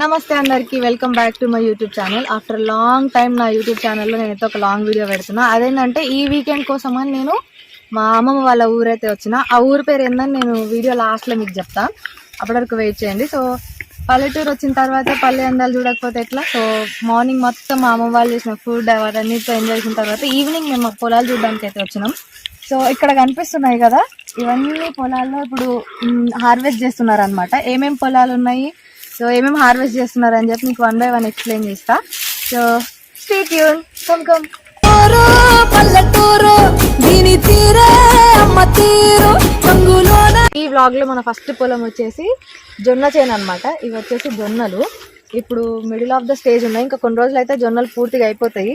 నమస్తే అందరికి welcome back to my YouTube channel. After long time నా యూట్యూబ్ ఛానల్లో నేనైతే ఒక లాంగ్ వీడియో పెడుతున్నా. అదేంటంటే ఈ వీకెండ్ కోసం అని నేను మా అమ్మమ్మ వాళ్ళ ఊరైతే వచ్చిన ఆ ఊరు పేరు ఏందని నేను వీడియో లాస్ట్లో మీకు చెప్తా. అప్పటి వరకు వెయిట్ చేయండి. సో పల్లెటూరు వచ్చిన తర్వాత పల్లె అందాలు చూడకపోతే ఎట్లా? సో మార్నింగ్ మొత్తం మా అమ్మ వాళ్ళు చేసిన ఫుడ్ అవన్నీతో ఎంజాయ్ చేసిన తర్వాత ఈవినింగ్ మేము పొలాలు చూడడానికి అయితే వచ్చినాం. సో ఇక్కడ కనిపిస్తున్నాయి కదా ఇవన్నీ పొలాల్లో ఇప్పుడు హార్వెస్ట్ చేస్తున్నారు అనమాట ఏమేమి పొలాలు ఉన్నాయి? సో ఏమేమి హార్వెస్ట్ చేస్తున్నారు అని చెప్పి మీకు వన్ బై వన్ ఎక్స్ప్లెయిన్ చేస్తా. సో స్టేట్ యూన్ కమ్ కమ్. ఈ వ్లాగ్లో మన ఫస్ట్ పొలం వచ్చేసి జొన్న చేను అనమాట ఇవి వచ్చేసి జొన్నలు. ఇప్పుడు మిడిల్ ఆఫ్ ద స్టేజ్ ఉన్నాయి. ఇంకా కొన్ని రోజులు అయితే జొన్నలు పూర్తిగా అయిపోతాయి.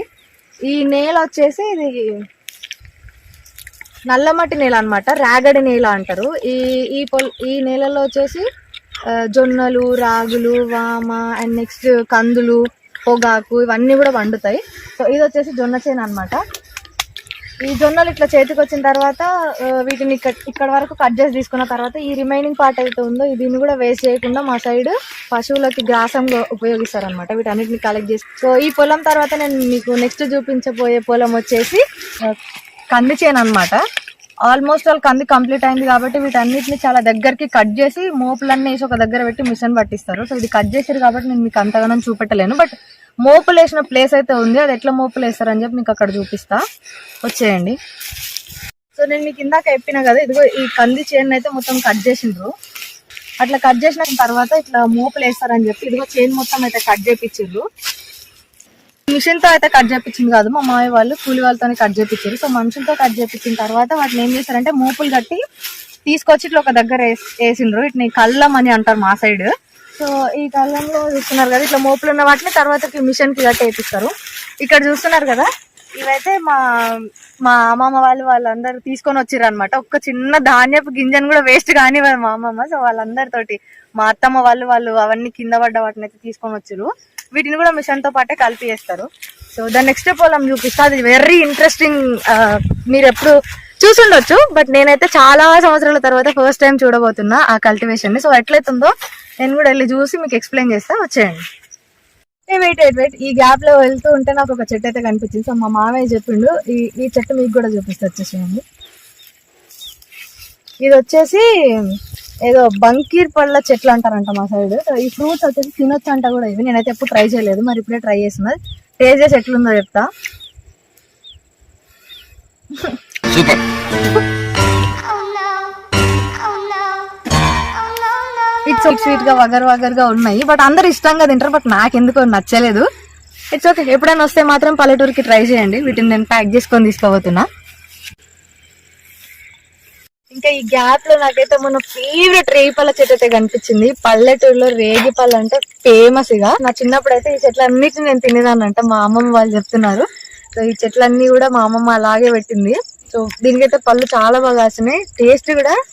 ఈ నేల వచ్చేసి ఇది నల్లమట్టి నేల అన్నమాట. రాగడి నేల అంటారు. ఈ ఈ పొల్ ఈ నేలలో వచ్చేసి జొన్నలు రాగులు వామ అండ్ నెక్స్ట్ కందులు పొగాకు ఇవన్నీ కూడా వండుతాయి సో ఇది వచ్చేసి జొన్న చేను అనమాట ఈ జొన్నలు ఇట్లా చేతికి వచ్చిన తర్వాత వీటిని ఇక్కడ ఇక్కడ వరకు కట్ చేసి తీసుకున్న తర్వాత ఈ రిమైనింగ్ పార్ట్ అయితే ఉందో దీన్ని కూడా వేస్ట్ చేయకుండా మా సైడ్ పశువులకి గ్రాసంగా ఉపయోగిస్తారు అనమాట వీటన్నిటిని కలెక్ట్ చేసి. సో ఈ పొలం తర్వాత నేను మీకు నెక్స్ట్ చూపించబోయే పొలం వచ్చేసి కంది చేను అనమాట ఆల్మోస్ట్ ఆల్ కంది కంప్లీట్ అయింది కాబట్టి వీటన్నిటిని చాలా దగ్గరికి కట్ చేసి మోపులన్నీ వేసి ఒక దగ్గర పెట్టి మిషన్ పట్టిస్తారు. సో ఇది కట్ చేసారు కాబట్టి నేను మీకు అంతగానో చూపెట్టలేను. బట్ మోపులు వేసిన ప్లేస్ అయితే ఉంది. అది ఎట్లా మోపులు వేస్తారని చెప్పి మీకు అక్కడ చూపిస్తా. వచ్చేయండి. సో నేను మీకు ఇందాక చెప్పిన కదా ఇదిగో ఈ కంది చేను అయితే మొత్తం కట్ చేసిండ్రు. అట్లా కట్ చేసిన తర్వాత ఇట్లా మోపులు వేస్తారని చెప్పి ఇదిగో చేను మొత్తం అయితే కట్ చేపించిండ్రు. మిషన్తో అయితే కట్ చేపించింది కాదు. మా మామయ్య వాళ్ళు కూలి వాళ్ళతోనే కట్ చేపించారు. సో మనుషులతో కట్ చేపించిన తర్వాత వాటిని ఏం చేస్తారంటే మోపులు కట్టి తీసుకొచ్చి ఇట్లా ఒక దగ్గర వేసిండ్రు. వీటిని కళ్ళం అని అంటారు మా సైడ్ సో ఈ కళ్ళంలో చూస్తున్నారు కదా ఇట్లా మోపులు ఉన్న వాటిని తర్వాత మిషన్కి కట్టి వేపిస్తారు ఇక్కడ చూస్తున్నారు కదా ఇవైతే మా మా అమ్మమ్మ వాళ్ళు వాళ్ళందరూ తీసుకొని వచ్చారు అనమాట ఒక్క చిన్న ధాన్యపు గింజను కూడా వేస్ట్ కానీ మా అమ్మమ్మ. సో వాళ్ళందరితోటి మా అత్తమ్మ వాళ్ళు వాళ్ళు అవన్నీ కింద పడ్డ వాటిని అయితే తీసుకొని వచ్చారు వీటిని కూడా మిషన్తో పాటే కలిపివేస్తారు సో దాని నెక్స్ట్ పొలం చూపిస్తా. అది వెరీ ఇంట్రెస్టింగ్ మీరు ఎప్పుడు చూసుండొచ్చు బట్ నేనైతే చాలా సంవత్సరాల తర్వాత ఫస్ట్ టైం చూడబోతున్నా ఆ కల్టివేషన్ని. సో ఎట్లయితుందో నేను కూడా వెళ్ళి చూసి మీకు ఎక్స్ప్లెయిన్ చేస్తా. వచ్చేయండి. వెయిట్ వెయిట్ వెయిట్ ఈ గ్యాప్లో వెళ్తూ ఉంటే నాకు ఒక చెట్టు అయితే కనిపించింది. సో మా మామయ్య చెప్పిండు. ఈ ఈ చెట్టు మీకు కూడా చూపిస్తా. వచ్చేసేయండి. ఇది వచ్చేసి ఏదో బంకీర్ పళ్ళ చెట్లు అంటారంట మా సైడ్ ఈ ఫ్రూట్స్ వచ్చేసి తినొచ్చు అంట కూడా ఇవి. నేనైతే ఎప్పుడు ట్రై చేయలేదు మరి ఇప్పుడే ట్రై చేస్తున్నది టేస్ట్ చేసి ఎట్లుందో చెప్తా. సూపర్. ఇట్స్ స్వీట్గా వగర్ వగర్గా ఉన్నాయి. బట్ అందరు ఇష్టంగా తింటారు బట్ నాకు ఎందుకో నచ్చలేదు. ఇట్స్ ఓకే ఎప్పుడైనా వస్తే మాత్రం పల్లెటూరుకి ట్రై చేయండి. వీటిని నేను ప్యాక్ చేసుకొని తీసుకోబోతున్నా ఇంకా ఈ గ్యాప్లో నాకైతే మన ఫేవరెట్ రేగి పళ్ళ చెట్టు అయితే కనిపించింది. పల్లెటూరులో రేగి పళ్ళు అంటే ఫేమస్ ఇక. నా చిన్నప్పుడు అయితే ఈ చెట్లు నేను నేను తినేదానంట మా అమ్మమ్మ వాళ్ళు చెప్తున్నారు. సో ఈ చెట్లన్నీ కూడా మా అమ్మమ్మ అలాగే పెట్టింది. సో దీనికైతే పళ్ళు చాలా బాగా కాసినాయి. టేస్ట్ కూడా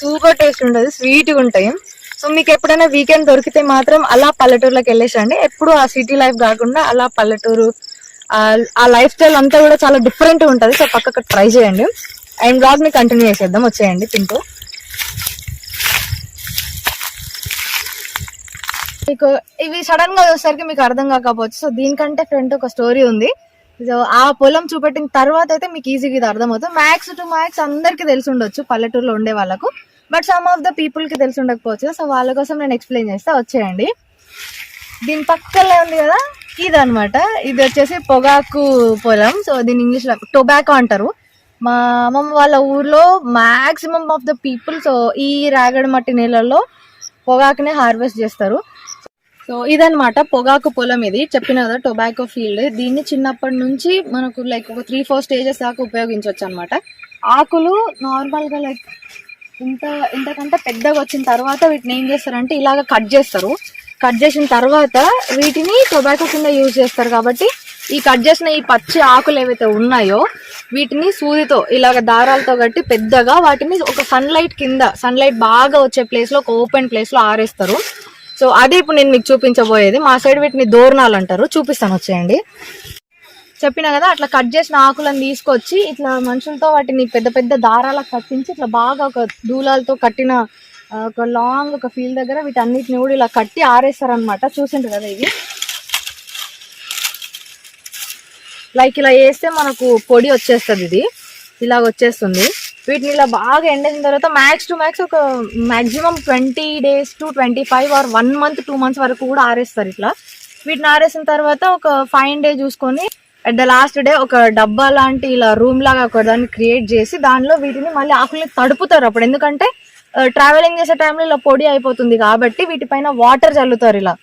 సూపర్ టేస్ట్ ఉంటుంది స్వీట్గా ఉంటాయి. సో మీకు ఎప్పుడైనా వీకెండ్ దొరికితే మాత్రం అలా పల్లెటూరులోకి వెళ్ళేసండి. ఎప్పుడు ఆ సిటీ లైఫ్ కాకుండా అలా పల్లెటూరు ఆ- ఆ లైఫ్ స్టైల్ అంతా కూడా చాలా డిఫరెంట్ ఉంటుంది. సో పక్కకు ట్రై చేయండి. అండ్ బ్లాగ్ని కంటిన్యూ చేసేద్దాం. వచ్చేయండి తింటూ. మీకు ఇవి సడన్గా చూసరికి మీకు అర్థం కాకపోవచ్చు. సో దీనికంటే ఫ్రంట్ ఒక స్టోరీ ఉంది. సో ఆ పొలం చూపెట్టిన తర్వాత అయితే మీకు ఈజీగా ఇది అర్థమవుతుంది. మ్యాక్స్ టు మ్యాక్స్ అందరికి తెలిసి ఉండొచ్చు పల్లెటూరులో ఉండే వాళ్ళకు. బట్ సమ్ ఆఫ్ ద పీపుల్కి తెలిసి ఉండకపోవచ్చు. సో వాళ్ళ కోసం నేను ఎక్స్ప్లెయిన్ చేస్తా. వచ్చేయండి. దీని పక్కనే ఉంది కదా ఇది అనమాట ఇది వచ్చేసి పొగాకు పొలం. సో దీని ఇంగ్లీష్లో టొబాకో అంటారు. మా అమ్మమ్మ వాళ్ళ ఊర్లో maximum of the people so ఈ రాగడి మట్టి నేలల్లో పొగాకునే హార్వెస్ట్ చేస్తారు. సో ఇదనమాట పొగాకు పొలం ఇది. చెప్పిన కదా టొబాకో ఫీల్డ్ దీన్ని చిన్నప్పటి నుంచి మనకు లైక్ ఒక త్రీ ఫోర్ స్టేజెస్ దాకా ఉపయోగించవచ్చు అనమాట ఆకులు నార్మల్గా లైక్ ఇంత ఇంతకంటే పెద్దగా వచ్చిన తర్వాత వీటిని ఏం చేస్తారంటే ఇలాగ కట్ చేస్తారు. కట్ చేసిన తర్వాత వీటిని టొబాకో కింద యూజ్ చేస్తారు కాబట్టి ఈ కట్ చేసిన ఈ పచ్చి ఆకులు ఏవైతే ఉన్నాయో వీటిని సూదితో ఇలాగ దారాలతో కట్టి పెద్దగా వాటిని ఒక సన్లైట్ కింద సన్లైట్ బాగా వచ్చే ప్లేస్లో ఒక ఓపెన్ ప్లేస్లో ఆరేస్తారు. సో అదే ఇప్పుడు నేను మీకు చూపించబోయేది. మా సైడ్ వీటిని దోరణాలు అంటారు. చూపిస్తాను వచ్చేయండి. చెప్పిన కదా అట్లా కట్ చేసిన ఆకులను తీసుకొచ్చి ఇట్లా మనుషులతో వాటిని పెద్ద పెద్ద దారాలకు కట్టించి ఇట్లా బాగా ఒక దూలాలతో కట్టిన ఒక లాంగ్ ఒక ఫీల్డ్ దగ్గర వీటన్నిటిని కూడా ఇలా కట్టి ఆరేస్తారు అనమాట చూసిండ్రు కదా ఇవి లైక్ ఇలా వేస్తే మనకు పొడి వచ్చేస్తుంది ఇది. ఇలాగ వచ్చేస్తుంది. వీటిని ఇలా బాగా ఎండేసిన తర్వాత మ్యాక్స్ టు మ్యాక్స్ ఒక maximum twenty days to twenty five or one month two months వరకు కూడా ఆరేస్తారు ఇట్లా. వీటిని ఆరేసిన తర్వాత ఒక ఫైవ్ డే చూసుకొని అట్ ద లాస్ట్ డే ఒక డబ్బా లాంటి ఇలా రూమ్ లాగా ఒక దాన్ని క్రియేట్ చేసి దానిలో వీటిని మళ్ళీ ఆకుల్ని తడుపుతారు అప్పుడు. ఎందుకంటే ట్రావెలింగ్ చేసే టైంలో ఇలా పొడి అయిపోతుంది కాబట్టి వీటిపైన వాటర్ చల్లుతారు ఇలా.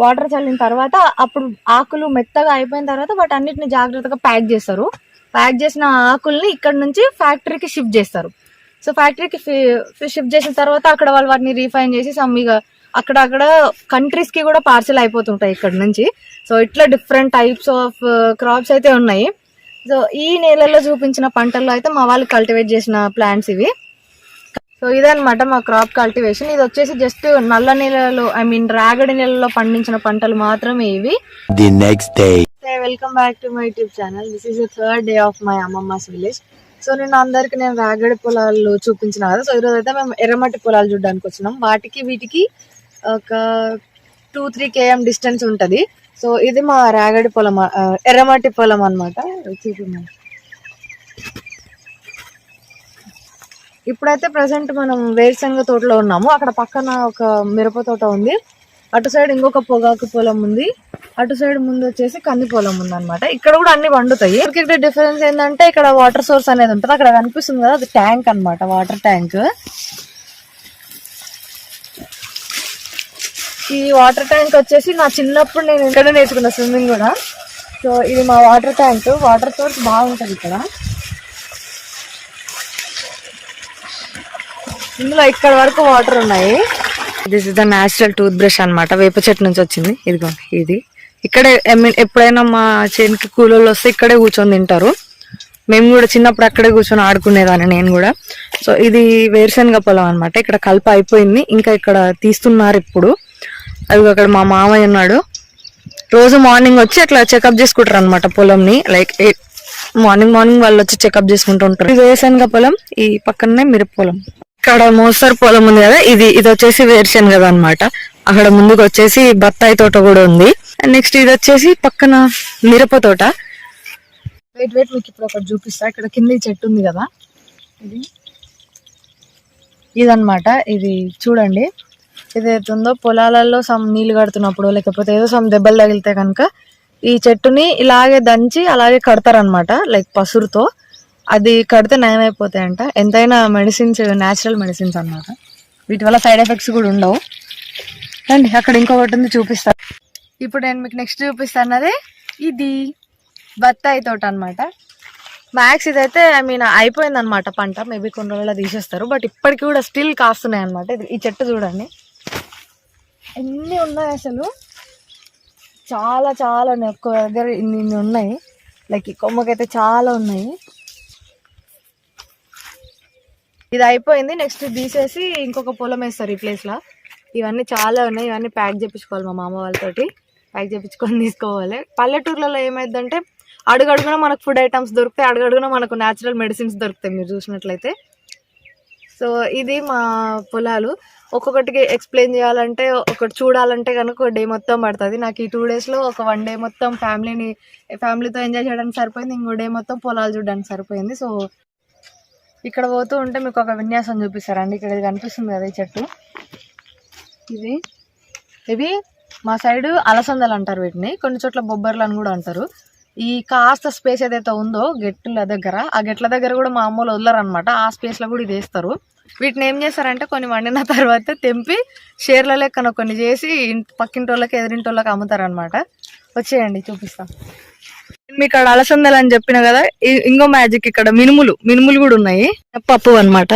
వాటర్ చల్లిన తర్వాత అప్పుడు ఆకులు మెత్తగా అయిపోయిన తర్వాత వాటి అన్నిటిని జాగ్రత్తగా ప్యాక్ చేస్తారు. ప్యాక్ చేసిన ఆకుల్ని ఇక్కడ నుంచి ఫ్యాక్టరీకి షిఫ్ట్ చేస్తారు. సో ఫ్యాక్టరీకి షిఫ్ట్ చేసిన తర్వాత అక్కడ వాళ్ళు వాటిని రీఫైన్ చేసి సమ్ ఇక అక్కడ కంట్రీస్కి కూడా పార్సల్ అయిపోతుంటాయి ఇక్కడ నుంచి. సో ఇట్లా డిఫరెంట్ టైప్స్ ఆఫ్ క్రాప్స్ అయితే ఉన్నాయి. సో ఈ నేలల్లో చూపించిన పంటల్లో అయితే మా వాళ్ళు కల్టివేట్ చేసిన ప్లాంట్స్ ఇవి. సో ఇదన్నమాట మా క్రాప్ కల్టివేషన్ ఇది వచ్చేసి జస్ట్ నల్ల నేలలో ఐ మీన్ రాగడి నేలలో పండించిన పంటలు మాత్రమే ఇవి. The next day. Welcome back to my YouTube channel this is the third day of my అమ్మమ్మస్ village so నేను అందరికి నేను రాగడి పొలాలు చూపించిన కదా. సో ఈరోజు అయితే మేము ఎర్రమట్టి పొలాలు చూడడానికి వచ్చినాం. వాటికి వీటికి ఒక టూ త్రీ కేఎం డిస్టెన్స్ ఉంటది. సో ఇది మా రాగడి పొలం ఎర్రమట్టి పొలం అనమాట చూపిన్నాం ఇప్పుడైతే ప్రజెంట్ మనం వేరుశనగ తోటలో ఉన్నాము. అక్కడ పక్కన ఒక మిరప తోట ఉంది. అటు సైడ్ ఇంకొక పొగాకు పొలం ఉంది. అటు సైడ్ ముందు వచ్చేసి కంది పొలం ఉంది అనమాట ఇక్కడ కూడా అన్ని పండుతాయి. ఇక్కడ డిఫరెన్స్ ఏంటంటే ఇక్కడ వాటర్ సోర్స్ అనేది ఉంటుంది. అక్కడ కనిపిస్తుంది కదా అది ట్యాంక్ అనమాట వాటర్ ట్యాంక్ ఈ వాటర్ ట్యాంక్ వచ్చేసి నా చిన్నప్పుడు నేను ఇక్కడ నేర్చుకున్న స్విమ్మింగ్ కూడా. సో ఇది మా వాటర్ ట్యాంక్ వాటర్ సోర్స్ బాగుంటుంది ఇక్కడ. ఇందులో ఇక్కడ వరకు వాటర్ ఉన్నాయి. This is the natural tooth brush అనమాట వేప చెట్టు నుంచి వచ్చింది. ఇదిగో ఇది. ఇక్కడే I ఎప్పుడైనా మా చేనికి కూలోళ్ళు వస్తే ఇక్కడే కూర్చొని తింటారు. మేము కూడా చిన్నప్పుడు అక్కడే కూర్చొని ఆడుకునేదాన్ని నేను కూడా. సో ఇది వేరుశనగ పొలం అనమాట ఇక్కడ కలప అయిపోయింది. ఇంకా ఇక్కడ తీస్తున్నారు ఇప్పుడు. అది అక్కడ మా మామయ్య ఉన్నాడు. రోజు మార్నింగ్ వచ్చి అట్లా చెకప్ చేసుకుంటారు అనమాట పొలంని. లైక్ మార్నింగ్ మార్నింగ్ వాళ్ళు వచ్చి చెకప్ చేసుకుంటూ ఉంటారు. ఇది వేరుశనగ పొలం ఈ పక్కనే మిరప పొలం. ఇక్కడ మోస్తరు పొలం ఉంది కదా ఇది ఇది వచ్చేసి వేరుశనగ అనమాట అక్కడ ముందుకు వచ్చేసి బత్తాయి తోట కూడా ఉంది. అండ్ నెక్స్ట్ ఇది వచ్చేసి పక్కన మిరప తోట. వెయిట్ వెయిట్ మీకు ఇప్పుడు ఒకటి చూపిస్తా. ఇక్కడ కింద చెట్టు ఉంది కదా. ఇది. ఇదనమాట ఇది చూడండి. ఇది ఉందో పొలాలలో సమ్ నీళ్ళు కడుతున్నప్పుడు లేకపోతే ఏదో సమ్ దెబ్బలు తగిలితే కనుక ఈ చెట్టుని ఇలాగే దంచి అలాగే కడతారనమాట లైక్ పసురుతో. అది కడితే నయమైపోతాయంట. ఎంతైనా మెడిసిన్స్ న్యాచురల్ మెడిసిన్స్ అన్నమాట. వీటి వల్ల సైడ్ ఎఫెక్ట్స్ కూడా ఉండవు. అండి అక్కడ ఇంకొకటి ఉంది చూపిస్తాను ఇప్పుడు నేను మీకు నెక్స్ట్ చూపిస్తానది. ఇది బత్తాయి తోట అనమాట మ్యాక్స్ ఇదైతే ఐ మీన్ అయిపోయింది అనమాట పంట. మేబీ కొన్ని రోజుల్లో తీసేస్తారు. బట్ ఇప్పటికి కూడా స్టిల్ కాస్తున్నాయి అనమాట ఈ చెట్టు చూడండి. ఎన్ని ఉన్నాయి అసలు? చాలా చాలా ఉన్నాయి. ఒక్క దగ్గర ఇన్ని ఇన్ని ఉన్నాయి. లైక్ ఈ కొమ్మకైతే చాలా ఉన్నాయి. ఇది అయిపోయింది నెక్స్ట్ తీసేసి ఇంకొక పొలం వేస్తారు ఈ ప్లేస్లో ఇవన్నీ చాలా ఉన్నాయి. ఇవన్నీ ప్యాక్ చేయించుకోవాలి మా మామ వాళ్ళతోటి. ప్యాక్ చేయించుకొని తీసుకోవాలి. పల్లెటూర్లలో ఏమైందంటే అడుగడుగున మనకు ఫుడ్ ఐటమ్స్ దొరుకుతాయి. అడుగడుగున మనకు న్యాచురల్ మెడిసిన్స్ దొరుకుతాయి. మీరు చూసినట్లయితే. సో ఇది మా పొలాలు. ఒక్కొక్కటికి ఎక్స్ప్లెయిన్ చేయాలంటే ఒకటి చూడాలంటే కనుక ఒక డే మొత్తం పడుతుంది. నాకు ఈ టూ డేస్లో ఒక వన్ డే మొత్తం ఫ్యామిలీని ఫ్యామిలీతో ఎంజాయ్ చేయడానికి సరిపోయింది. ఇంకో డే మొత్తం పొలాలు చూడడానికి సరిపోయింది. సో ఇక్కడ పోతూ ఉంటే మీకు ఒక విన్యాసం చూపిస్తారండి. ఇక్కడ ఇది కనిపిస్తుంది కదా ఈ చెట్టు. ఇది. ఇవి మా సైడు అలసందలు అంటారు వీటిని. కొన్ని చోట్ల బొబ్బర్లు అని కూడా అంటారు. ఈ కాస్త స్పేస్ ఏదైతే ఉందో గెట్ల దగ్గర ఆ గెట్ల దగ్గర కూడా మా అమ్మలు వదలరనమాట ఆ స్పేస్లో కూడా ఇది వేస్తారు. వీటిని ఏం చేస్తారంటే కొన్ని వండిన తర్వాత తెంపి షేర్ల లెక్కన కొన్ని చేసి పక్కింటి వాళ్ళకి ఎదిరింటి వాళ్ళకి అమ్ముతారనమాట వచ్చేయండి చూపిస్తాం. మీకు ఇక్కడ అలసందలు అని చెప్పిన కదా ఇంకో మ్యాజిక్ ఇక్కడ మినుములు మినుములు కూడా ఉన్నాయి. పప్పు అన్నమాట.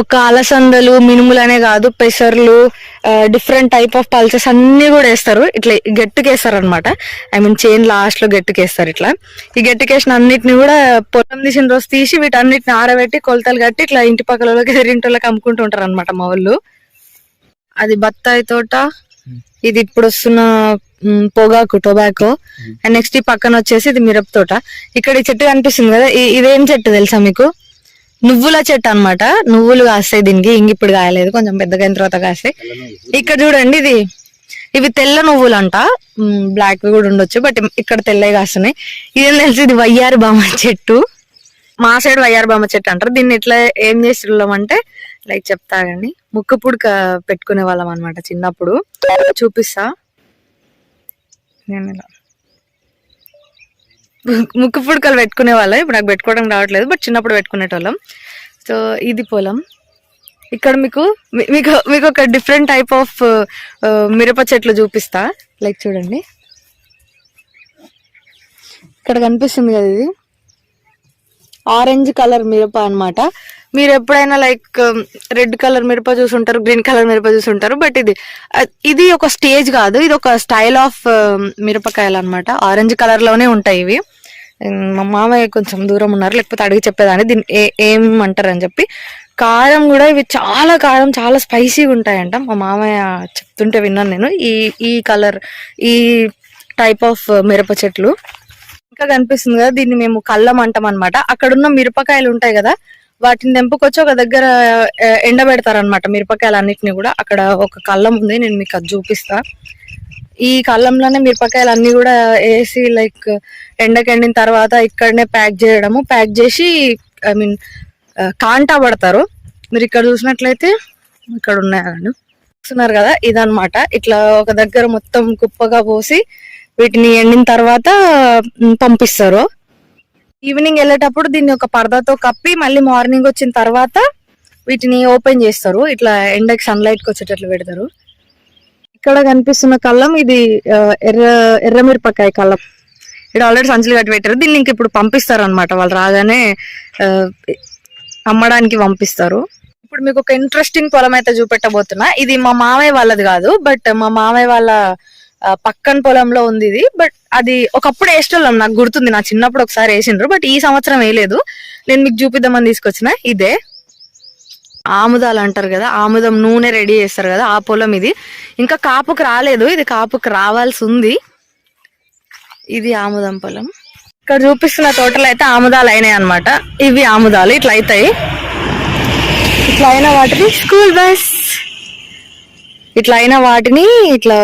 ఒక అలసందలు మినుములనే కాదు పెసర్లు డిఫరెంట్ టైప్ ఆఫ్ పల్సెస్ అన్ని కూడా వేస్తారు. ఇట్లా గట్టికేస్తారు అనమాట ఐ మీన్ చైన్ లాస్ట్లో గట్టికేస్తారు ఇట్లా. ఈ గట్టికేసిన అన్నిటిని కూడా పొలం తీసిన రోజు తీసి వీటన్నిటిని ఆరబెట్టి కొలతలు కట్టి ఇట్లా ఇంటి పక్కల వాళ్ళకి ఎదురింటి వాళ్ళకి అమ్ముకుంటూ ఉంటారు అనమాట మా వాళ్ళు. అది బత్తాయి తోట ఇది ఇప్పుడు వస్తున్న పొగాకు టొబాకో. అండ్ నెక్స్ట్ ఈ పక్కన వచ్చేసి ఇది మిరప తోట. ఇక్కడ ఈ చెట్టు కనిపిస్తుంది కదా ఇదేం చెట్టు తెలుసా మీకు? నువ్వుల చెట్టు అన్నమాట. నువ్వులు కాస్తాయి దీనికి ఇంక ఇప్పుడు కాయలేదు కొంచెం పెద్దగా అయిన తర్వాత కాస్తాయి. ఇక్కడ చూడండి ఇది. ఇవి తెల్ల నువ్వులు అంట బ్లాక్ కూడా ఉండొచ్చు బట్ ఇక్కడ తెల్లవి కాస్తున్నాయి. ఇదేం తెలిసి ఇది వయ్యారి బామ్మ చెట్టు. మా సైడ్ వయ్యారి బామ్మ చెట్టు అంటారు. దీన్ని ఇట్లా ఏం చేస్తున్నాం అంటే లైక్ చెప్తాగండి ముక్కు పుడక పెట్టుకునే వాళ్ళం అనమాట చిన్నప్పుడు. చూపిస్తా. నేను ఇలా. ముక్కు పుడకలు పెట్టుకునే వాళ్ళం. ఇప్పుడు నాకు పెట్టుకోవడం రావట్లేదు బట్ చిన్నప్పుడు పెట్టుకునేటోళ్ళం. సో ఇది పొలం. ఇక్కడ మీకు మీ- మీకు మీకు ఒక డిఫరెంట్ టైప్ ఆఫ్ మిరప చెట్లు చూపిస్తా. లైక్ చూడండి. ఇక్కడ కనిపిస్తుంది కదా ఇది. ఆరెంజ్ కలర్ మిరప అనమాట మీరు ఎప్పుడైనా లైక్ రెడ్ కలర్ మిరప చూసుంటారు గ్రీన్ కలర్ మిరప చూసుంటారు బట్ ఇది ఇది ఒక స్టేజ్ కాదు ఇది ఒక స్టైల్ ఆఫ్ um, మిరపకాయలు అన్నమాట. ఆరెంజ్ కలర్లోనే ఉంటాయి ఇవి. మా మామయ్య కొంచెం దూరం ఉన్నారు లేకపోతే అడిగి చెప్పేదాన్ని దీన్ని ఏ ఏం అంటారు అని చెప్పి. కారం కూడా ఇవి చాలా కారం చాలా స్పైసీగా ఉంటాయంట. మా మామయ్య చెప్తుంటే విన్నాను నేను. ఈ ఈ కలర్ ఈ టైప్ ఆఫ్ మిరప చెట్లు. ఇంకా కనిపిస్తుంది కదా దీన్ని మేము కళ్ళం అంటాం అనమాట అక్కడ ఉన్న మిరపకాయలు ఉంటాయి కదా వాటిని తెంపుకొచ్చి ఒక దగ్గర ఎండబెడతారనమాట ఎండబెడతారన్నమాట మిరపకాయలు కూడా. అక్కడ ఒక కళ్ళం ఉంది నేను మీకు అది చూపిస్తా. ఈ కళ్ళంలోనే మిరపకాయలు అన్ని కూడా వేసి లైక్ ఎండకెండిన తర్వాత ఇక్కడనే ప్యాక్ చేయడము. ప్యాక్ చేసి ఐ మీన్ కాంటా పడతారు. మీరు ఇక్కడ చూసినట్లయితే ఇక్కడ ఉన్నాయి చూస్తున్నారు కదా ఇదనమాట ఇట్లా ఒక దగ్గర మొత్తం కుప్పగా పోసి వీటిని ఎండిన తర్వాత పంపిస్తారు. ఈవినింగ్ వెళ్ళేటప్పుడు దీన్ని ఒక పరదాతో కప్పి మళ్ళీ మార్నింగ్ వచ్చిన తర్వాత వీటిని ఓపెన్ చేస్తారు. ఇట్లా ఎండకి సన్లైట్కి వచ్చేటట్లు పెడతారు. ఇక్కడ కనిపిస్తున్న కళ్ళం ఇది ఎర్ర ఎర్రమిరపకాయ కళ్ళం. ఇక్కడ ఆల్రెడీ సంచులు కట్టి పెట్టారు. దీన్ని ఇంక ఇప్పుడు పంపిస్తారు అనమాట వాళ్ళు రాగానే అమ్మడానికి పంపిస్తారు. ఇప్పుడు మీకు ఒక ఇంట్రెస్టింగ్ పొలం అయితే చూపెట్టబోతున్నా. ఇది మా మామయ్య వాళ్ళది కాదు బట్ మా మామయ్య వాళ్ళ పక్కన పొలంలో ఉంది ఇది బట్ అది ఒకప్పుడు వేసేటోళ్ళం. నాకు గుర్తుంది నా చిన్నప్పుడు ఒకసారి వేసిండ్రు బట్ ఈ సంవత్సరం వేయలేదు. నేను మీకు చూపిద్దామని తీసుకొచ్చిన ఇదే. ఆముదాలు అంటారు కదా ఆముదం నూనె రెడీ చేస్తారు కదా ఆ పొలం ఇది. ఇంకా కాపుకు రాలేదు ఇది కాపుకు రావాల్సి ఉంది. ఇది ఆముదం పొలం. ఇక్కడ చూపిస్తున్న తోటలో అయితే ఆముదాలు అయినాయి అన్నమాట. ఇవి ఆముదాలు ఇట్లా అవుతాయి. ఇట్లా అయిన వాటికి స్కూల్ బస్. ఇట్లా అయిన వాటిని ఇట్లా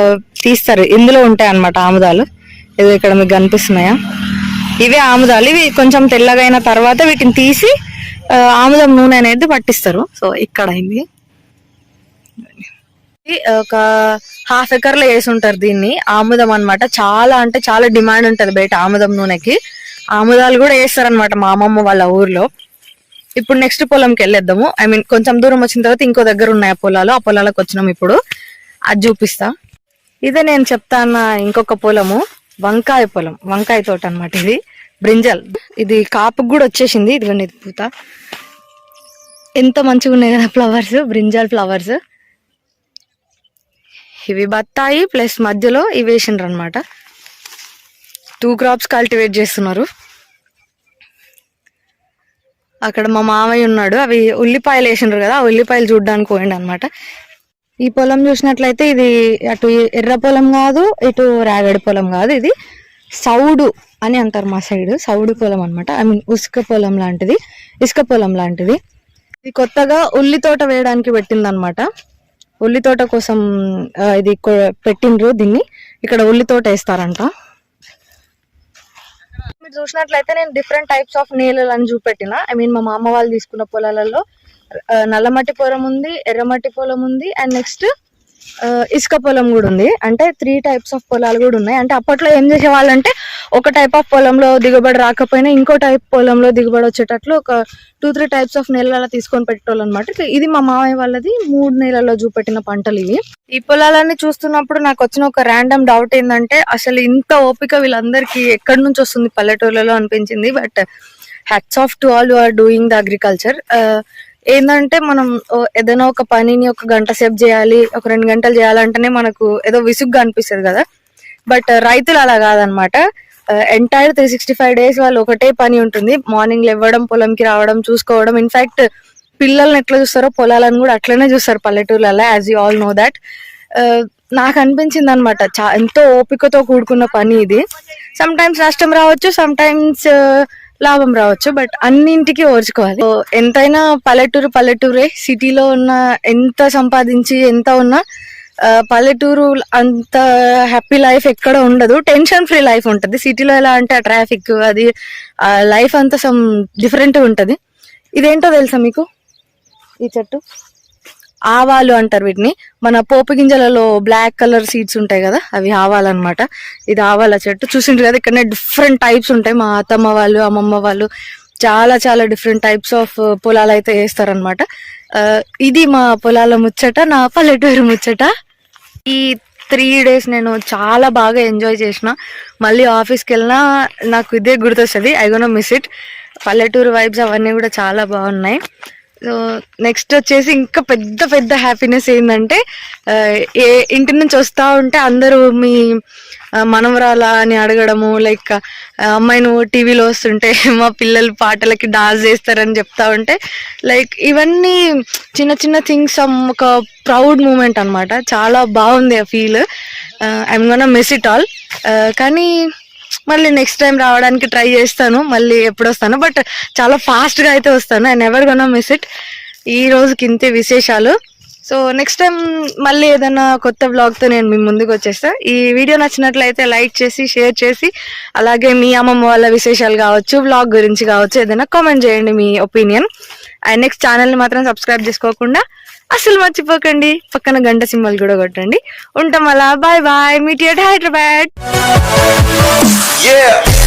తీస్తారు. ఇందులో ఉంటాయి అన్నమాట ఆముదాలు. ఏదో ఇక్కడ మీకు కనిపిస్తున్నాయా? ఇవే ఆముదాలు. ఇవి కొంచెం తెల్లగైన తర్వాత వీటిని తీసి ఆముదం నూనె అనేది పట్టిస్తారు. సో ఇక్కడ అయింది. ఒక హాఫ్ ఎకర్లో వేసి ఉంటారు దీన్ని. ఆముదం అన్నమాట. చాలా అంటే చాలా డిమాండ్ ఉంటది బయట ఆముదం నూనెకి. ఆముదాలు కూడా వేస్తారనమాట మా అమ్మమ్మ వాళ్ళ ఊర్లో. ఇప్పుడు నెక్స్ట్ పొలంకి వెళ్ళేద్దాము. ఐ మీన్ కొంచెం దూరం వచ్చిన తర్వాత ఇంకో దగ్గర ఉన్నాయి ఆ పొలాలు. ఆ పొలాలకు వచ్చినాం ఇప్పుడు. అది చూపిస్తా. ఇదే నేను చెప్తాన్న ఇంకొక పొలము. వంకాయ పొలం. వంకాయ తోట అనమాట ఇది. బ్రింజల్. ఇది కాపుకు కూడా వచ్చేసింది. ఇదిగోండి ఇది పూత. ఎంత మంచిగా ఉన్నాయి కదా ఫ్లవర్స్ బ్రింజల్ ఫ్లవర్స్ ఇవి బత్తాయి ప్లస్ మధ్యలో ఇవి వేసినారు అనమాట టూ క్రాప్స్ కల్టివేట్ చేస్తున్నారు. అక్కడ మా మామయ్య ఉన్నాడు. అవి ఉల్లిపాయలు వేసిండ్రు కదా ఆ ఉల్లిపాయలు చూడడానికి పోయిండు అనమాట ఈ పొలం చూసినట్లయితే ఇది అటు ఎర్ర పొలం కాదు ఇటు రాగడి పొలం కాదు ఇది. సౌడు అని అంటారు మా సైడ్ సౌడు పొలం అన్నమాట. ఐ మీన్ ఉసుక పొలం లాంటిది ఇసుక పొలం లాంటిది. ఇది కొత్తగా ఉల్లి తోట వేయడానికి పెట్టిందనమాట. ఉల్లి తోట కోసం ఇది పెట్టిండ్రు దీన్ని. ఇక్కడ ఉల్లి తోట వేస్తారంట. మీరు చూసినట్లయితే నేను డిఫరెంట్ టైప్స్ ఆఫ్ నేలలు అని చూపెట్టిన. ఐ మీన్ మా మామ వాళ్ళు తీసుకున్న పొలాలలో నల్లమట్టి పొలం ఉంది ఎర్రమట్టి పొలం ఉంది అండ్ నెక్స్ట్ ఇసుక పొలం కూడా ఉంది. అంటే త్రీ టైప్స్ ఆఫ్ పొలాలు కూడా ఉన్నాయి. అంటే అప్పట్లో ఏం చేసేవాళ్ళు అంటే ఒక టైప్ ఆఫ్ పొలంలో దిగుబడి రాకపోయినా ఇంకో టైప్ పొలంలో దిగుబడి వచ్చేటట్లు ఒక టూ త్రీ టైప్స్ ఆఫ్ నెలల తీసుకొని పెట్టేవాళ్ళు అనమాట ఇది మా మామయ్య వాళ్ళది. మూడు నెలల్లో చూపెట్టిన పంటలు ఇవి. ఈ పొలాలన్నీ చూస్తున్నప్పుడు నాకు వచ్చిన ఒక ర్యాండమ్ డౌట్ ఏంటంటే అసలు ఇంత ఓపిక వీళ్ళందరికీ ఎక్కడి నుంచి వస్తుంది? పల్లెటూర్లలో అనిపించింది. But hats off to all you are doing the agriculture ఏంటంటే మనం ఏదైనా ఒక పనిని ఒక గంట సేపు చేయాలి ఒక రెండు గంటలు చేయాలంటేనే మనకు ఏదో విసుగ్గా అనిపిస్తుంది కదా. బట్ రైతులు అలా కాదనమాట. Entire three sixty five days వాళ్ళు ఒకటే పని ఉంటుంది. మార్నింగ్ లేవడం పొలంకి రావడం చూసుకోవడం. ఇన్ఫాక్ట్ పిల్లల్ని ఎట్లా చూస్తారో పొలాలను కూడా అట్లనే చూస్తారు పల్లెటూర్లలో as you all know that నాకు అనిపించింది అనమాట చా ఎంతో ఓపికతో కూడుకున్న పని ఇది. సమ్ టైమ్స్ నష్టం రావచ్చు సమ్ టైమ్స్ లాభం రావచ్చు బట్ అన్నింటికి ఓర్చుకోవాలి. ఎంతైనా పల్లెటూరు పల్లెటూరే సిటీలో ఉన్న ఎంత సంపాదించి ఎంత ఉన్నా పల్లెటూరు అంత హ్యాపీ లైఫ్ ఎక్కడ ఉండదు. టెన్షన్ ఫ్రీ లైఫ్ ఉంటుంది. సిటీలో ఎలా అంటే ఆ ట్రాఫిక్ అది లైఫ్ అంతా సమ్ డిఫరెంట్ ఉంటుంది. ఇదేంటో తెలుసా మీకు? ఈ చెట్టు? ఆవాలు అంటారు వీటిని. మన పోపు గింజలలో బ్లాక్ కలర్ సీడ్స్ ఉంటాయి కదా అవి ఆవాలు అనమాట ఇది ఆవాల చెట్టు. చూసిండ్రు కదా ఇక్కడ డిఫరెంట్ టైప్స్ ఉంటాయి. మా అత్తమ్మ వాళ్ళు అమ్మమ్మ వాళ్ళు చాలా చాలా డిఫరెంట్ టైప్స్ ఆఫ్ పొలాలు అయితే వేస్తారనమాట uh, ఇది మా పొలాల ముచ్చట నా పల్లెటూరు ముచ్చట. ఈ త్రీ డేస్ నేను చాలా బాగా ఎంజాయ్ చేసిన. మళ్ళీ ఆఫీస్కి వెళ్ళినా నాకు ఇదే గుర్తొస్తుంది. ఐ గోనో మిస్ ఇట్ పల్లెటూరు వైబ్స్ అవన్నీ కూడా చాలా బాగున్నాయి. సో నెక్స్ట్ వచ్చేసి ఇంకా పెద్ద పెద్ద హ్యాపీనెస్ ఏంటంటే ఏ ఇంటి నుంచి వస్తూ ఉంటే అందరూ మీ మనవరాలా అని అడగడము లైక్ అమ్మాయి నువ్వు టీవీలో వస్తుంటే మా పిల్లలు పాటలకి డాన్స్ చేస్తారని చెప్తా ఉంటే లైక్ ఇవన్నీ చిన్న చిన్న థింగ్స్ ఒక ప్రౌడ్ మూమెంట్ అన్నమాట. చాలా బాగుంది ఆ feel I'm gonna miss it all కానీ మళ్ళీ నెక్స్ట్ టైం రావడానికి ట్రై చేస్తాను మళ్ళీ ఎప్పుడు వస్తాను బట్ చాలా ఫాస్ట్గా అయితే వస్తాను. I never gonna miss it ఈ రోజుకి ఇంతే విశేషాలు. సో నెక్స్ట్ టైం మళ్ళీ ఏదైనా కొత్త బ్లాగ్తో నేను మీ ముందుకు వచ్చేస్తా. ఈ వీడియో నచ్చినట్లయితే లైక్ చేసి షేర్ చేసి అలాగే మీ అమ్మమ్మ వాళ్ళ విశేషాలు కావచ్చు బ్లాగ్ గురించి కావచ్చు ఏదైనా కామెంట్ చేయండి మీ ఒపీనియన్ అండ్ నెక్స్ట్ ఛానల్ని మాత్రం సబ్స్క్రైబ్ చేసుకోకుండా అసలు మర్చిపోకండి. పక్కన గంట సింబల్ కూడా కొట్టండి. ఉంటాం అలా bye bye. Meet Hyderabad. Yeah.